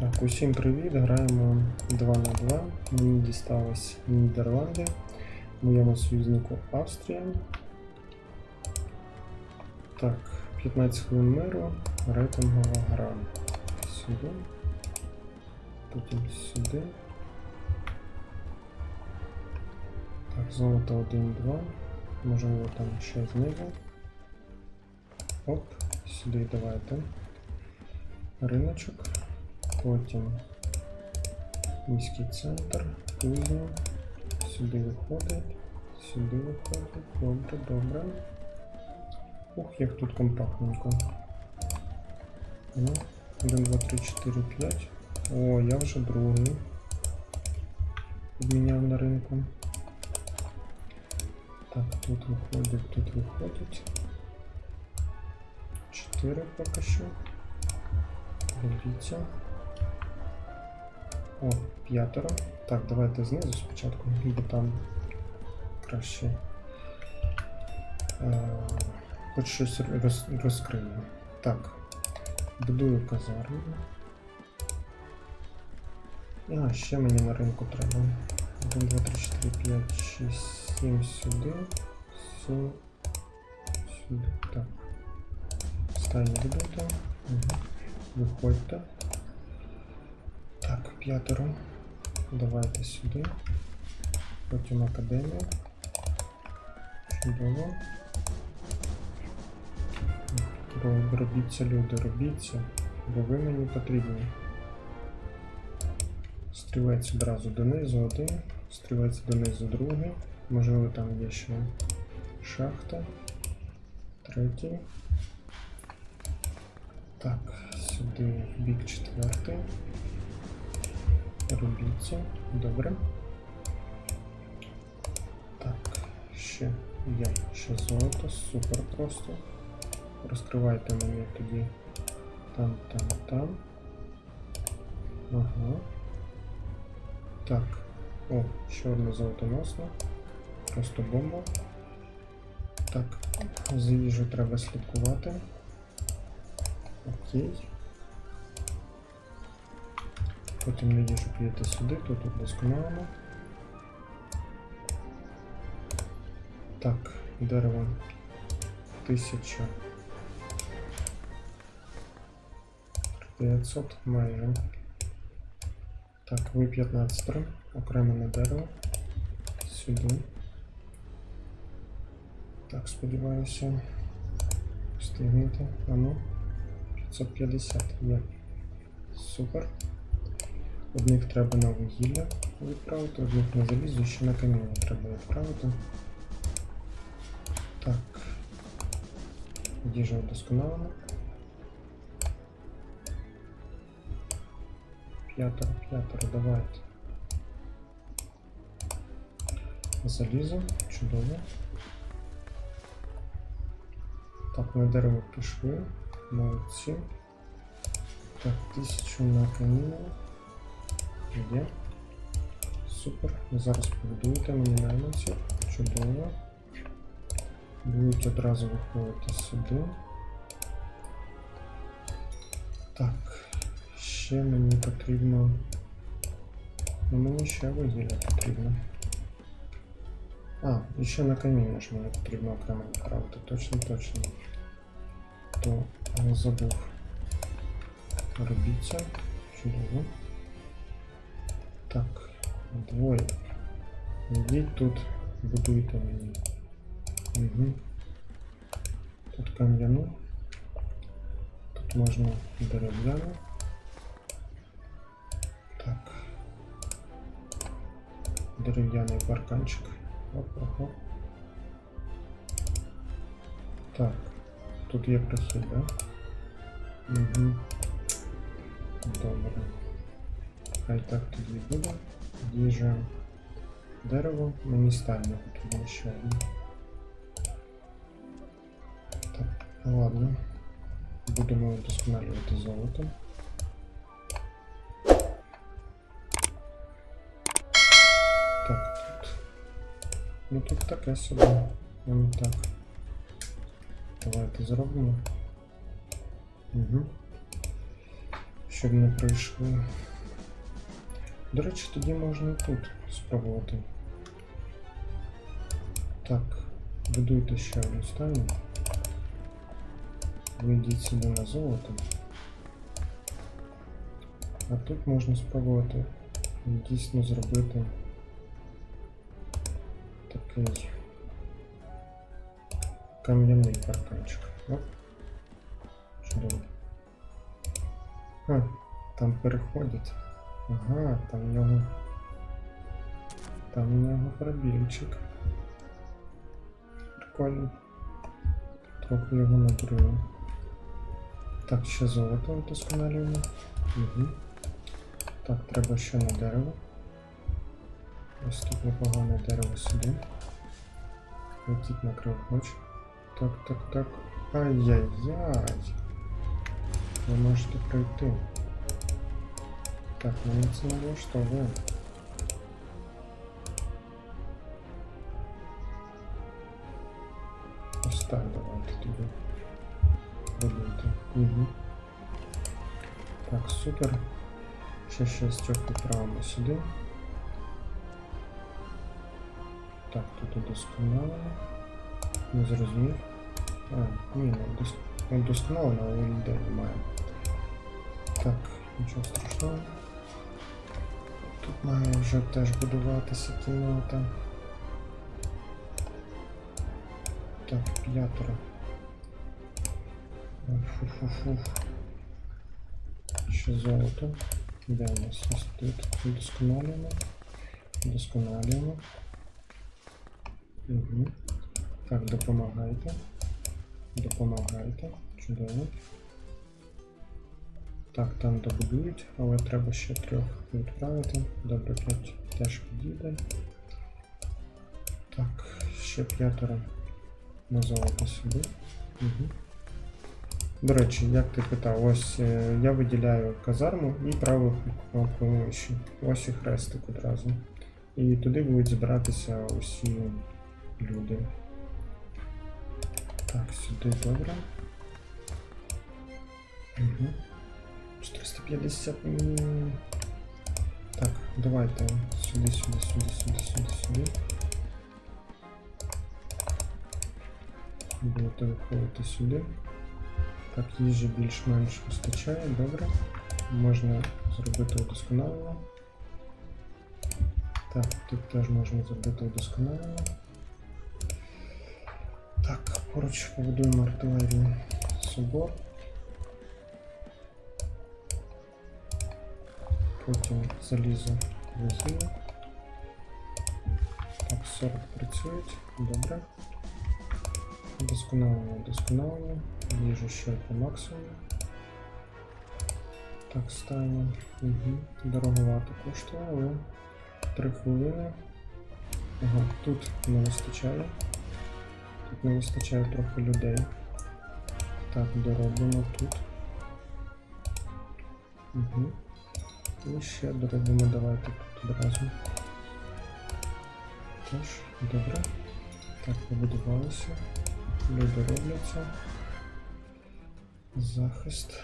Так, усім привіт. Граємо 2 на 2. Мені дісталось Нідерланди, моєму союзнику Австрія. Так, 15 хвилин миру, рейтингова гра. Сюди. Потім сюди. Так, золото 1-2. Можливо там ще знизу. Оп, сюди давайте. Риночок. Потім міський центр, кузня. Сюди виходить, сюди виходить. Добре, добре. Ух, як тут компактненько. Ну, 1, 2, 3, 4, 5. О, я вже другий. Обміняв на ринку. Так, тут виходить, тут виходить. 4 поки що. Дивіться. О, п'ятеро. Так, давайте знизу спочатку, бо там краще. Е, хоч щось роз, розкрию. Так. Будую казарму. А, ще мені на ринку треба. 1, 2, 3, 4, 5, 6, 7 сюди. 7 сюди. Так. Стайні будуйте. Угу. Виходьте. П'ятеро. Давайте сюди. Потім академія. Чудово. Робіться, люди, робіться, бо ви мені потрібні. Стрілець одразу донизу один, стрілець донизу другий. Можливо, там є ще шахта. Третій. Так, сюди бік четвертий. Робіться. Добре. Так, ще є ще золото. Супер просто. Розкривайте мені тоді там, там, там. Ага. Так. О, ще одне золотоносне. Просто бомба. Так, за їжу треба слідкувати. Окей. Потім на їжу підете сюди, тут удосконалено. Так, дерево. Тисяча. 500 майже. Так, ви 15 окремо на дерево. Сюди. Так, сподіваюся. Встигнете. А ну. 550 є. Супер. Одних треба на вугілля відправити, одних на залізо, ще на каміння треба відправити. Так. Їжа вдосконалена. П'ятеро, п'ятеро, давайте. Залізо, чудово. Так, на дерево пішли. Молодці. Так, тисячу на каміння. Є. Супер. Зараз побудуєте мені найманців. Чудово. Будуть одразу виходити сюди. Так. Ще мені потрібно. Ну мені ще вугілля потрібно. А, і ще на каміння ж мені потрібно окремо відправити. Точно, точно. То не забув. Робіться. Чудово. Так, двоє. Йдіть тут, будуйте мені. Угу. Тут кам'яну. Тут можна дерев'яну. Так. Дерев'яний парканчик. Оп, оп. Так. Тут є прохід, да? Угу. Добре. Хай так тоді буде. Їжа. Дерево. Мені стально потрібно ще одне. Так, ладно. Будемо вдосконалювати золото. Так, тут. Ну тут таке собі. Ну так. Давайте зробимо. Угу. щоб не прийшли. До речі, тоді можна і тут спробувати. Так, будуйте ще одну стайню. Ви йдіть сюди на золото. А тут можна спробувати дійсно зробити такий кам'яний парканчик. Оп. Чудово. А, там переходять. Ага, там в нього. Там в нього пробільчик. Прикольно. Трохи його набрили. Так, ще золото вдосконалюємо. Угу. Так, треба ще на дерево. Ось тут непогане дерево сюди. Летіть на кривоч. Так, так, так. Ай-яй-яй. Ви можете пройти. Так, мені це не влаштовує. Ось так давайте тобі. Будуйте. Угу. Так, супер. Ще шістьох відправимо сюди. Так, тут удосконалено. Не зрозумів. А, ні, не удос- не удосконалено, але людей немає. Так, нічого страшного. Тут має вже теж будуватися кімната. Так, п'ятеро. Фу-фу-фу. Ще золото. Де у нас ось тут? Удосконалюємо. Удосконалюємо. Угу. Так, допомагайте. Допомагайте. Чудово. Так, там добудують, але треба ще трьох відправити. Добре, п'ять теж підійде. Так, ще п'ятеро на золото сюди. Угу. До речі, як ти питав, ось е, я виділяю казарму і праву кнопку. Ось і хрестик одразу. І туди будуть збиратися усі люди. Так, сюди добре. Угу. 450. м. Так, давайте сюди, сюди, сюди, сюди, сюди, сюди. Будете виходити сюди. Так, їжі більш-менш вистачає, добре. Можна зробити удосконалення. Так, тут теж можна зробити удосконалення. Так, поруч побудуємо артилерію собор. Потім залізо вугілля. Так, 40 працюють, добре. Досконалення, досконалення. Їжу ще по максимуму. Так, ставимо. Угу. Дороговато коштує, але 3 хвилини. Ага, тут не вистачає. Тут не вистачає трохи людей. Так, доробимо тут. Угу. І ще доробимо давайте тут одразу. Теж, добре. Так, побудувалися. Люди робляться. Захист.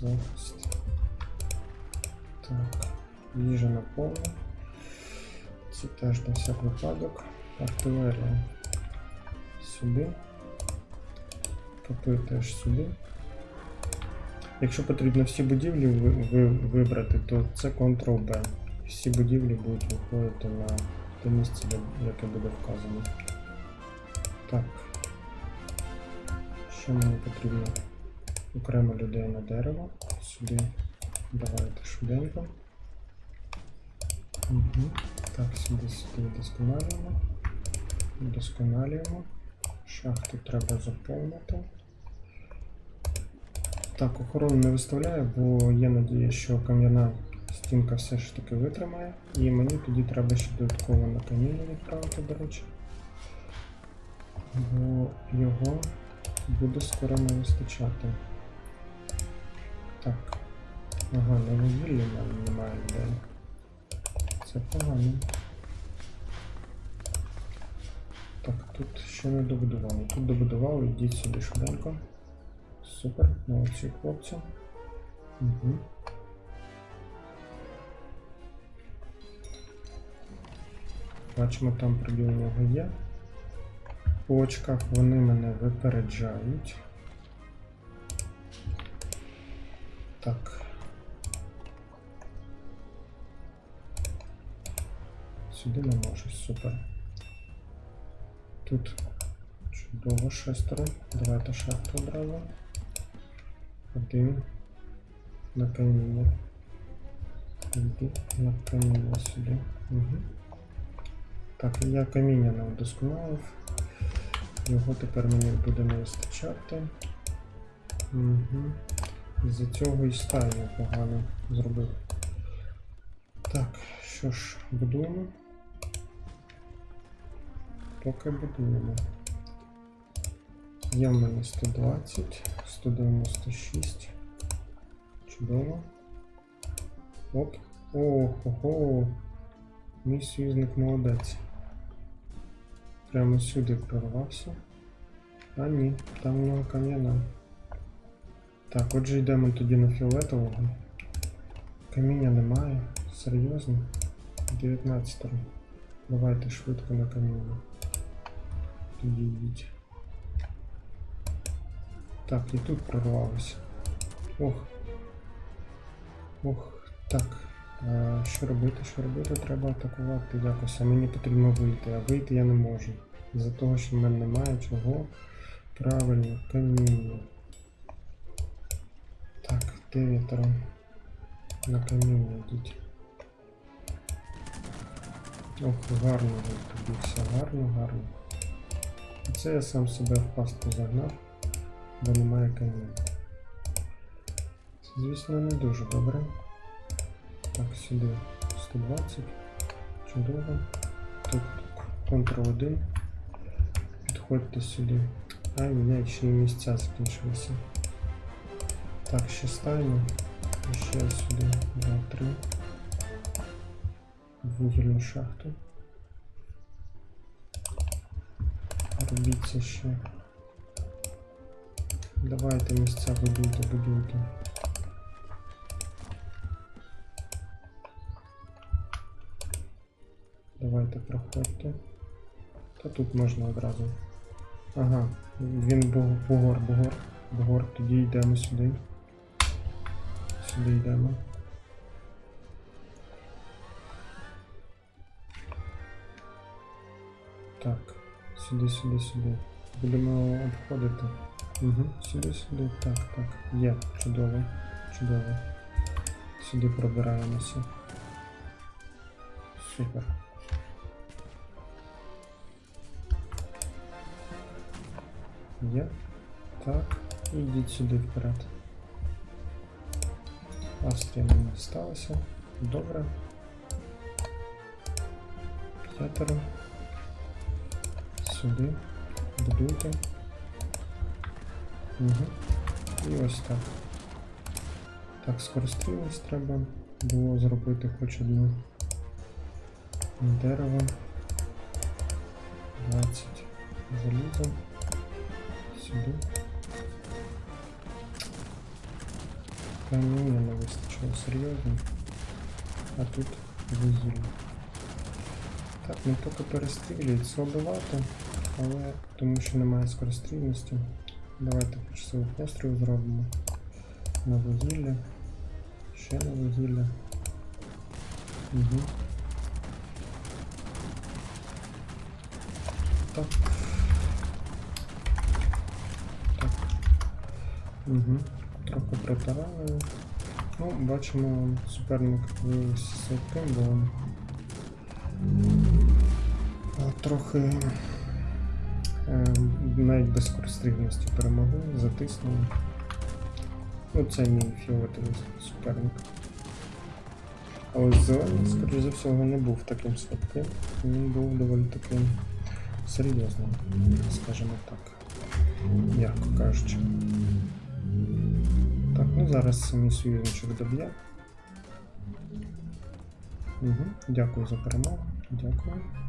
Захист. Так, їжа наповна. Це теж на всяк випадок. Артилерія сюди. Попи теж сюди. Якщо потрібно всі будівлі ви, ви, вибрати, то це Ctrl-B. Всі будівлі будуть виходити на те місце, яке буде вказано. Так. Що мені потрібно? Окремо людей на дерево. Сюди давайте швиденько. Угу. Так, сюди сюди вдосконалюємо. Вдосконалюємо. Шахту треба заповнити. Так, охорону не виставляю, бо є надія, що кам'яна стінка все ж таки витримає. І мені тоді треба ще додатково на каміння відправити, до речі. Бо його буде скоро не вистачати. Так. Ага, на вугіллі мене немає людей. Це погано. Так, тут ще не добудували. Тут добудували, йдіть сюди швиденько. Супер, молодці хлопці. Угу. Бачимо, там прибіл у нього є. По очках вони мене випереджають. Так. Сюди не можу, супер. Тут чудово шестеро. Давайте шахту одразу. Один. На каміння. Йди на каміння сюди. Угу. Так, я каміння не вдосконалив. Його тепер мені буде не вистачати. Угу. З-за цього і стаю погано зробив. Так, що ж, будуємо. Поки будуємо. Є в мене 120, 196. Чудово. Оп. Ого. Мій союзник молодець. Прямо сюди прорвався. А ні, там у нього кам'яна. Так, отже йдемо тоді на фіолетового. Каміння немає. Серйозно? 19 Давайте швидко на каміння. Тоді йдіть. Так, і тут прорвалося. Ох. Ох, так. А, що робити? Що робити? Треба атакувати якось. А мені потрібно вийти, а вийти я не можу. З-за того, що в мене немає чого. Правильно, каміння. Так, дев'ятеро. На каміння йдіть. Ох, гарно тобі все, гарно, гарно. Це я сам себе в пастку загнав, бо немає каміння. Це, звісно, не дуже добре. Так, сюди 120. Чудово. Тут Ctrl 1. Підходьте сюди. Ще й місця закінчилися. Так, ще ставимо. Ще сюди. 2, 3. Вугільну шахту. Робіть це ще. Давайте місця будуйте, будуйте. Давайте проходьте. Та тут можна одразу. Ага, він бугор, бугор, бугор, тоді йдемо сюди. Сюди йдемо. Так, сюди, сюди, сюди. Будемо обходити. Угу, сюди, сюди. Так, так. Є, чудово, чудово. Сюди пробираємося. Супер. Є. Так. І йдіть сюди вперед. Австрія мені дісталася. Добре. П'ятеро. Сюди. Будуйте. Угу. І ось так. Так, скористрілись треба було зробити хоч одну дерево. 20 заліза. Сюди. Каміння не вистачило серйозно. А тут вугілля. Так, не тільки перестрілюють, слабовато, але тому що немає скорострільності. Давайте почасовий постріл зробимо. На вугілля. Ще на вугілля. Угу. Так. Так. Угу. Трохи протирали. Ну, бачимо, суперник виявився слабким, бо трохи е, навіть без скорострільності перемогли, затиснули. Ну, це мій фіолетовий суперник. Але зелений, скоріш за всього, не був таким слабким. Він був доволі таким серйозним, скажімо так. М'яко кажучи. Так, ну зараз мій союзничок доб'є. Угу. Дякую за перемогу. Дякую.